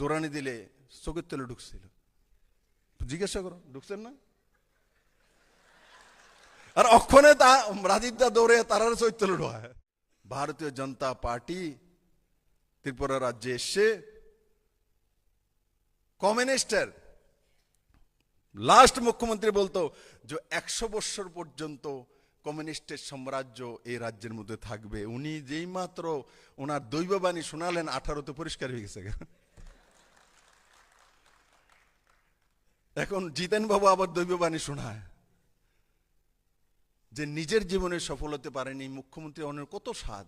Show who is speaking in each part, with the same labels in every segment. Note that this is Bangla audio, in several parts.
Speaker 1: দৌড়ানি দিলে চোখের তেলে ঢুকছিল। জিজ্ঞাসা করো, ঢুকছেন না? আর অক্ষণে তা, রাজীব দা দৌড়ে তারার চৈত্য ঢোয় ভারতীয় জনতা পার্টি, ত্রিপুরা রাজ্যে এসে কমিউনিস্টের লাস্ট মুখ্যমন্ত্রী বলতো যে একশো বৎসর পর্যন্ত কমিউনিস্টের সাম্রাজ্য এই রাজ্যের মধ্যে থাকবে। উনি যেই মাত্র ওনার দৈববাণী শোনালেন, আঠারোতে পরিষ্কার হয়ে গেছে। এখন জিতেন বাবু আবার দৈববাণী শোনায় যে নিজের জীবনে সফল হতে পারেনি মুখ্যমন্ত্রী অনেক কত স্বাদ।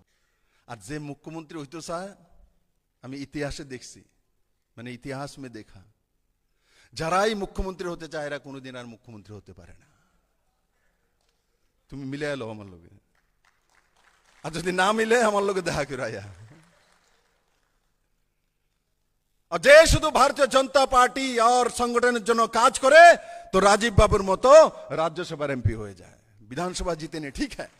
Speaker 1: আর যে মুখ্যমন্ত্রী হইতে চায়, আমি ইতিহাসে দেখছি মানে ইতিহাস মে দেখা। যারাই মুখ্যমন্ত্রী হতে চায়, এরা কোনোদিন আর মুখ্যমন্ত্রী হতে পারে না। তুমি মিলে এলো আমার লোকে আর যদি না মিলে, আমার লোকে দেখা করে যে শুধু ভারতীয় জনতা পার্টি আর সংগঠনের জন্য কাজ করে, তো রাজীব বাবুর মতো রাজ্যসভার এমপি হয়ে যায়। বিধানসভা জিতে নে, ঠিক হ্যাঁ?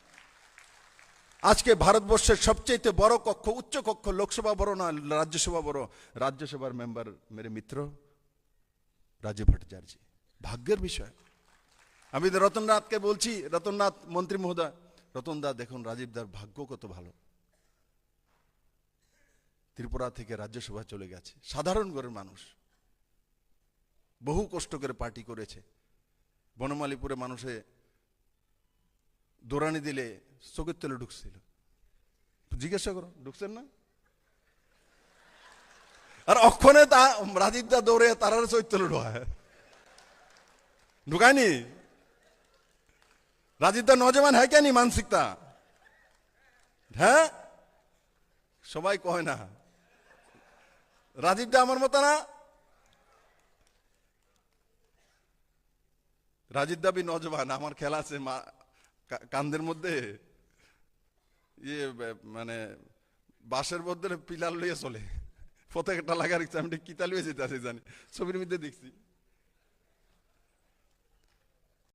Speaker 1: আজকে ভারতবর্ষের সবচেয়ে বড় কক্ষ, উচ্চ কক্ষ লোকসভা বড় না রাজ্যসভা বড়? রাজ্যসভার মেম্বার মেরে মিত্র, রাজীব ভট্টাচার্য। ভাগ্যের বিষয়। আমি রতননাথকে বলছি রতননাথ মন্ত্রী মহোদয়, রতনদা দেখুন রাজীবদার ভাগ্য কত ভালো। ত্রিপুরা থেকে রাজ্যসভা চলে গেছে। সাধারণ ঘরের মানুষ। বহু কষ্ট করে পার্টি করেছে। বনমালীপুরে মানুষে দৌড়ানি দিলে চোখের তেলে ঢুকছিল। জিজ্ঞাসা করো, ঢুকছেন না? আর অক্ষণে তা রাজীব দা দৌড়ে তারার চৈত্য ঢোয় ঢুকায়নি? রাজীব দা নজমান হ্যাঁ কেনি মানসিকতা? হ্যাঁ? সবাই কয় না। রাজীব দা আমার মতো না? রাজীব দাবি নজবান আমার খেলা আছে কান্দের মধ্যে। ইয়ে মানে বাসের মধ্যে পিলার লইয়া চলে। প্রত্যেকটা লাগার ইচ্ছা, আমি কিতা লইয়া যেতে আছে জানি, ছবির মধ্যে দেখছি।